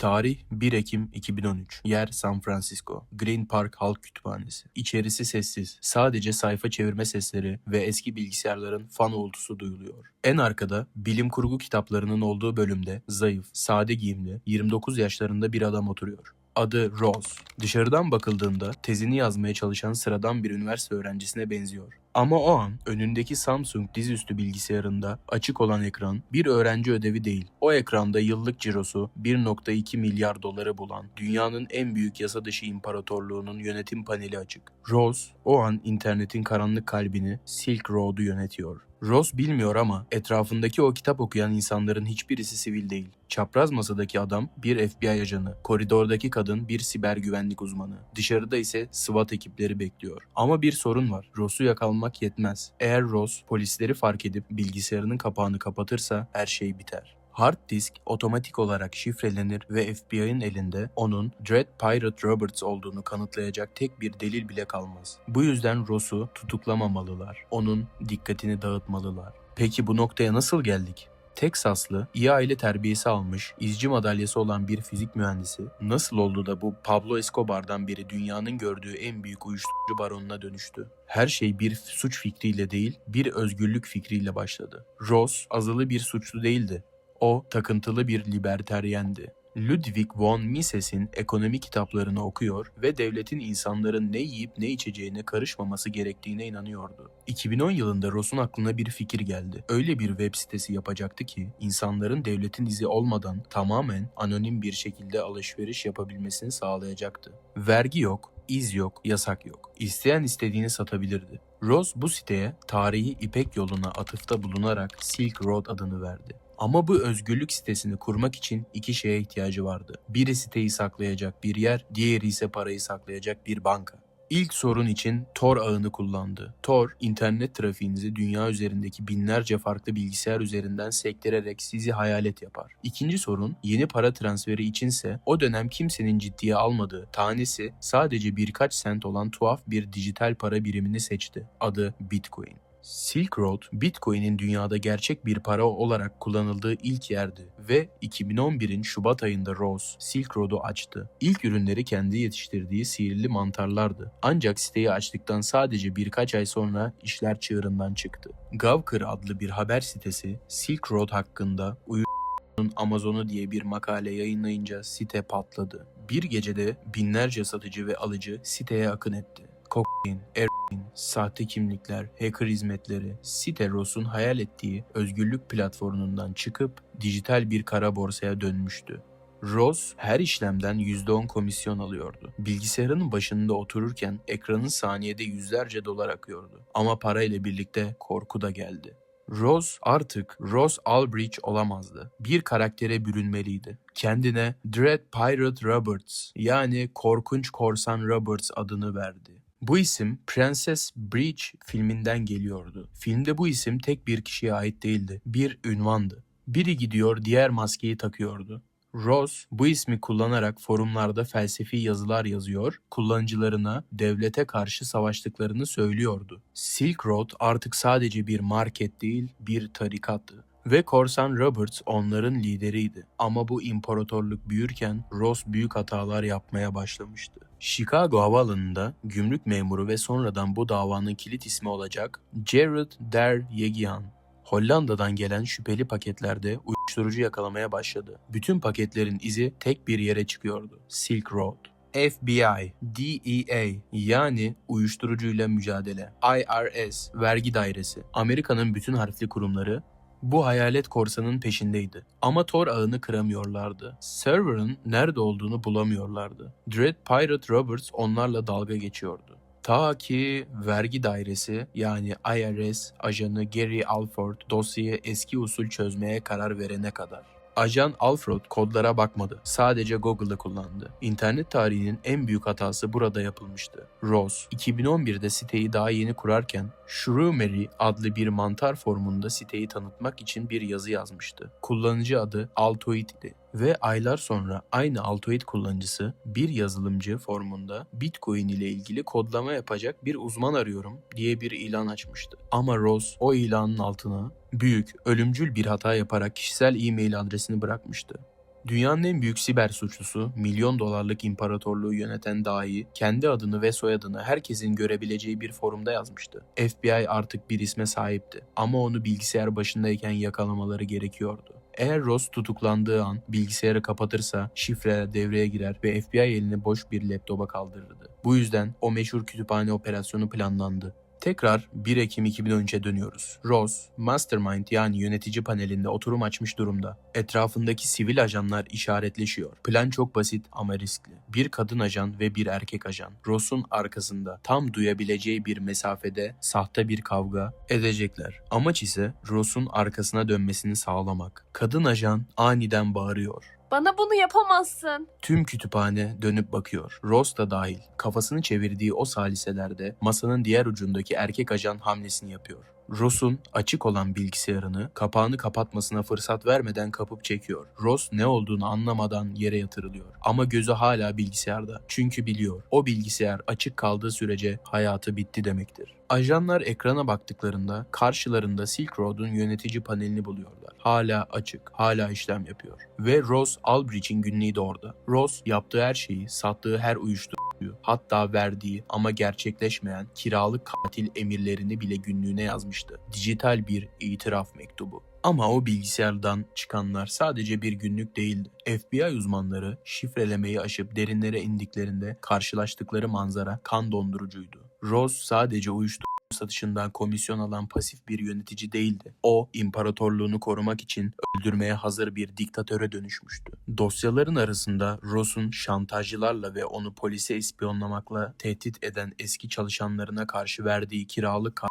Tarih 1 Ekim 2013. Yer San Francisco. Green Park Halk Kütüphanesi. İçerisi sessiz. Sadece sayfa çevirme sesleri ve eski bilgisayarların fan uğultusu duyuluyor. En arkada bilim kurgu kitaplarının olduğu bölümde zayıf, sade giyimli, 29 yaşlarında bir adam oturuyor. Adı Rose. Dışarıdan bakıldığında tezini yazmaya çalışan sıradan bir üniversite öğrencisine benziyor. Ama o an önündeki Samsung dizüstü bilgisayarında açık olan ekran bir öğrenci ödevi değil. O ekranda yıllık cirosu 1.2 milyar doları bulan dünyanın en büyük yasa dışı imparatorluğunun yönetim paneli açık. Rose o an internetin karanlık kalbini Silk Road'u yönetiyor. Ross bilmiyor ama etrafındaki o kitap okuyan insanların hiçbirisi sivil değil. Çapraz masadaki adam bir FBI ajanı, koridordaki kadın bir siber güvenlik uzmanı, dışarıda ise SWAT ekipleri bekliyor. Ama bir sorun var. Ross'u yakalmak yetmez. Eğer Ross polisleri fark edip bilgisayarının kapağını kapatırsa her şey biter. Hard disk otomatik olarak şifrelenir ve FBI'ın elinde onun Dread Pirate Roberts olduğunu kanıtlayacak tek bir delil bile kalmaz. Bu yüzden Ross'u tutuklamamalılar. Onun dikkatini dağıtmalılar. Peki bu noktaya nasıl geldik? Teksaslı, iyi aile terbiyesi almış, izci madalyası olan bir fizik mühendisi nasıl oldu da bu Pablo Escobar'dan beri dünyanın gördüğü en büyük uyuşturucu baronuna dönüştü? Her şey bir suç fikriyle değil, bir özgürlük fikriyle başladı. Ross azılı bir suçlu değildi. O takıntılı bir liberteryendi. Ludwig von Mises'in ekonomi kitaplarını okuyor ve devletin insanların ne yiyip ne içeceğine karışmaması gerektiğine inanıyordu. 2010 yılında Ross'un aklına bir fikir geldi. Öyle bir web sitesi yapacaktı ki insanların devletin izi olmadan tamamen anonim bir şekilde alışveriş yapabilmesini sağlayacaktı. Vergi yok, iz yok, yasak yok. İsteyen istediğini satabilirdi. Ross bu siteye tarihi İpek yoluna atıfta bulunarak Silk Road adını verdi. Ama bu özgürlük sitesini kurmak için iki şeye ihtiyacı vardı. Biri siteyi saklayacak bir yer, diğeri ise parayı saklayacak bir banka. İlk sorun için Tor ağını kullandı. Tor, internet trafiğinizi dünya üzerindeki binlerce farklı bilgisayar üzerinden sektirerek sizi hayalet yapar. İkinci sorun, yeni para transferi içinse o dönem kimsenin ciddiye almadığı, tanesi sadece birkaç sent olan tuhaf bir dijital para birimini seçti. Adı Bitcoin. Silk Road, Bitcoin'in dünyada gerçek bir para olarak kullanıldığı ilk yerdi ve 2011'in Şubat ayında Ross Silk Road'u açtı. İlk ürünleri kendi yetiştirdiği sihirli mantarlardı. Ancak siteyi açtıktan sadece birkaç ay sonra işler çığırından çıktı. Gawker adlı bir haber sitesi Silk Road hakkında uyuşturucunun Amazon'u diye bir makale yayınlayınca site patladı. Bir gecede binlerce satıcı ve alıcı siteye akın etti. Kokain, eroin, sahte kimlikler, hacker hizmetleri, site Ross'un hayal ettiği özgürlük platformundan çıkıp dijital bir kara borsaya dönmüştü. Ross her işlemden %10 komisyon alıyordu. Bilgisayarının başında otururken ekranın saniyede yüzlerce dolar akıyordu. Ama parayla birlikte korku da geldi. Ross artık Ross Albridge olamazdı. Bir karaktere bürünmeliydi. Kendine Dread Pirate Roberts yani Korkunç Korsan Roberts adını verdi. Bu isim Princess Bridge filminden geliyordu. Filmde bu isim tek bir kişiye ait değildi. Bir ünvandı. Biri gidiyor diğer maskeyi takıyordu. Ross bu ismi kullanarak forumlarda felsefi yazılar yazıyor, kullanıcılarına devlete karşı savaştıklarını söylüyordu. Silk Road artık sadece bir market değil, bir tarikattı. Ve Korsan Roberts onların lideriydi. Ama bu imparatorluk büyürken Ross büyük hatalar yapmaya başlamıştı. Chicago havaalanında gümrük memuru ve sonradan bu davanın kilit ismi olacak Jared Der Yegian Hollanda'dan gelen şüpheli paketlerde uyuşturucu yakalamaya başladı. Bütün paketlerin izi tek bir yere çıkıyordu. Silk Road. FBI, DEA yani uyuşturucuyla mücadele, IRS, vergi dairesi, Amerika'nın bütün harfli kurumları bu hayalet korsanın peşindeydi. Ama Tor ağını kıramıyorlardı. Server'ın nerede olduğunu bulamıyorlardı. Dread Pirate Roberts onlarla dalga geçiyordu. Ta ki vergi dairesi yani IRS ajanı Gary Alford dosyayı eski usul çözmeye karar verene kadar. Ajan Alfred kodlara bakmadı. Sadece Google'ı kullandı. İnternet tarihinin en büyük hatası burada yapılmıştı. Ross, 2011'de siteyi daha yeni kurarken Shroomery adlı bir mantar formunda siteyi tanıtmak için bir yazı yazmıştı. Kullanıcı adı Altoid idi ve aylar sonra aynı Altoid kullanıcısı bir yazılımcı formunda Bitcoin ile ilgili kodlama yapacak bir uzman arıyorum diye bir ilan açmıştı. Ama Ross o ilanın altına büyük, ölümcül bir hata yaparak kişisel e-mail adresini bırakmıştı. Dünyanın en büyük siber suçlusu, milyon dolarlık imparatorluğu yöneten dahi kendi adını ve soyadını herkesin görebileceği bir forumda yazmıştı. FBI artık bir isme sahipti ama onu bilgisayar başındayken yakalamaları gerekiyordu. Eğer Ross tutuklandığı an bilgisayarı kapatırsa şifreler devreye girer ve FBI elini boş bir laptopa kaldırırdı. Bu yüzden o meşhur kütüphane operasyonu planlandı. Tekrar 1 Ekim 2013'e dönüyoruz. Ross, Mastermind yani yönetici panelinde oturum açmış durumda. Etrafındaki sivil ajanlar işaretleşiyor. Plan çok basit ama riskli. Bir kadın ajan ve bir erkek ajan. Ross'un arkasında tam duyabileceği bir mesafede sahte bir kavga edecekler. Amaç ise Ross'un arkasına dönmesini sağlamak. Kadın ajan aniden bağırıyor. Bana bunu yapamazsın. Tüm kütüphane dönüp bakıyor. Ross da dahil. Kafasını çevirdiği o saliselerde masanın diğer ucundaki erkek ajan hamlesini yapıyor. Ross'un açık olan bilgisayarını kapağını kapatmasına fırsat vermeden kapıp çekiyor. Ross ne olduğunu anlamadan yere yatırılıyor. Ama gözü hala bilgisayarda. Çünkü biliyor o bilgisayar açık kaldığı sürece hayatı bitti demektir. Ajanlar ekrana baktıklarında karşılarında Silk Road'un yönetici panelini buluyorlar. Hala açık, hala işlem yapıyor. Ve Ross Albridge'in günlüğü de orada. Ross yaptığı her şeyi, sattığı her uyuşturucuyu, hatta verdiği ama gerçekleşmeyen kiralık katil emirlerini bile günlüğüne yazmıştı. Dijital bir itiraf mektubu. Ama o bilgisayardan çıkanlar sadece bir günlük değildi. FBI uzmanları şifrelemeyi aşıp derinlere indiklerinde karşılaştıkları manzara kan dondurucuydu. Ross sadece uyuşturucu satışından komisyon alan pasif bir yönetici değildi. O, imparatorluğunu korumak için öldürmeye hazır bir diktatöre dönüşmüştü. Dosyaların arasında Ross'un şantajcılarla ve onu polise ispiyonlamakla tehdit eden eski çalışanlarına karşı verdiği kiralık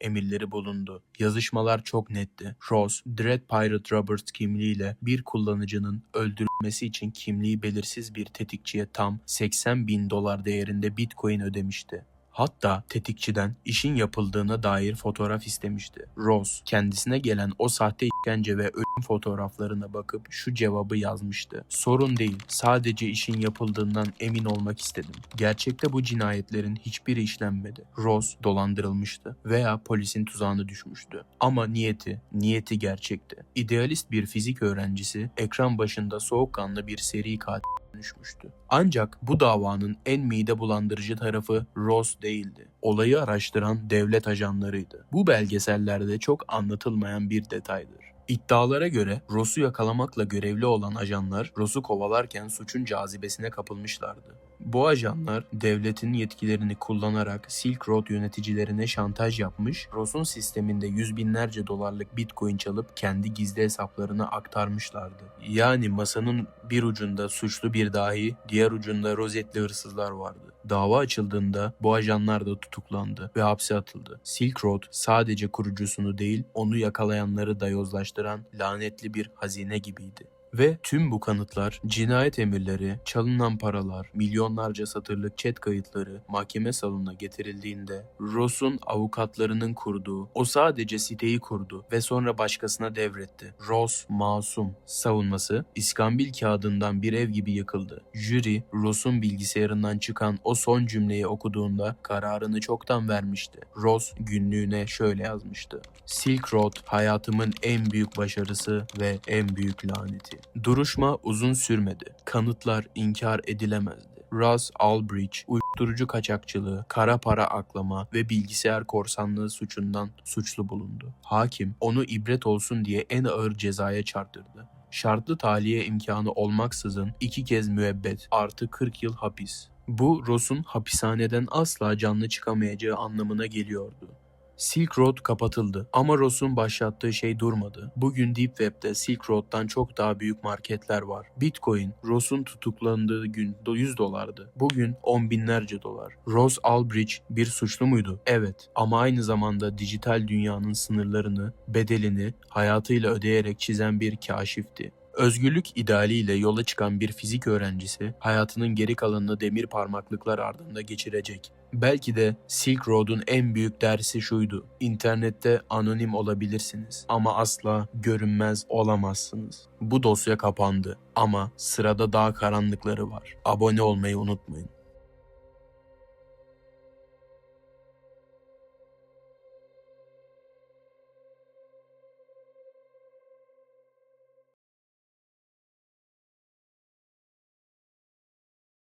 emirleri bulundu. Yazışmalar çok netti. Ross, Dread Pirate Roberts kimliğiyle bir kullanıcının öldürülmesi için kimliği belirsiz bir tetikçiye tam 80 bin dolar değerinde bitcoin ödemişti. Hatta tetikçiden işin yapıldığına dair fotoğraf istemişti. Ross kendisine gelen o sahte işkence ve ölüm fotoğraflarına bakıp şu cevabı yazmıştı. Sorun değil, sadece işin yapıldığından emin olmak istedim. Gerçekte bu cinayetlerin hiçbiri işlenmedi. Ross dolandırılmıştı veya polisin tuzağına düşmüştü. Ama niyeti, niyeti gerçekti. İdealist bir fizik öğrencisi ekran başında soğukkanlı bir seri katil dönüşmüştü. Ancak bu davanın en mide bulandırıcı tarafı Ross değildi. Olayı araştıran devlet ajanlarıydı. Bu belgesellerde çok anlatılmayan bir detaydır. İddialara göre Ross'u yakalamakla görevli olan ajanlar Ross'u kovalarken suçun cazibesine kapılmışlardı. Bu ajanlar devletin yetkilerini kullanarak Silk Road yöneticilerine şantaj yapmış, Ross'un sisteminde yüz binlerce dolarlık bitcoin çalıp kendi gizli hesaplarına aktarmışlardı. Yani masanın bir ucunda suçlu bir dahi, diğer ucunda rozetli hırsızlar vardı. Dava açıldığında bu ajanlar da tutuklandı ve hapse atıldı. Silk Road sadece kurucusunu değil, onu yakalayanları da yozlaştıran lanetli bir hazine gibiydi. Ve tüm bu kanıtlar, cinayet emirleri, çalınan paralar, milyonlarca satırlık chat kayıtları mahkeme salonuna getirildiğinde Ross'un avukatlarının kurduğu, o sadece siteyi kurdu ve sonra başkasına devretti. Ross masum savunması iskambil kağıdından bir ev gibi yıkıldı. Jüri Ross'un bilgisayarından çıkan o son cümleyi okuduğunda kararını çoktan vermişti. Ross günlüğüne şöyle yazmıştı. Silk Road hayatımın en büyük başarısı ve en büyük laneti. Duruşma uzun sürmedi. Kanıtlar inkar edilemezdi. Russ Albridge, uyuşturucu kaçakçılığı, kara para aklama ve bilgisayar korsanlığı suçundan suçlu bulundu. Hakim onu ibret olsun diye en ağır cezaya çarptırdı. Şartlı tahliye imkanı olmaksızın iki kez müebbet artı 40 yıl hapis. Bu Ross'un hapishaneden asla canlı çıkamayacağı anlamına geliyordu. Silk Road kapatıldı ama Ross'un başlattığı şey durmadı. Bugün Deep Web'de Silk Road'dan çok daha büyük marketler var. Bitcoin, Ross'un tutuklandığı gün 100 dolardı. Bugün on binlerce dolar. Ross Albridge bir suçlu muydu? Evet ama aynı zamanda dijital dünyanın sınırlarını, bedelini hayatıyla ödeyerek çizen bir kaşifti. Özgürlük idealiyle yola çıkan bir fizik öğrencisi hayatının geri kalanını demir parmaklıklar ardında geçirecek. Belki de Silk Road'un en büyük dersi şuydu. İnternette anonim olabilirsiniz ama asla görünmez olamazsınız. Bu dosya kapandı ama sırada daha karanlıkları var. Abone olmayı unutmayın.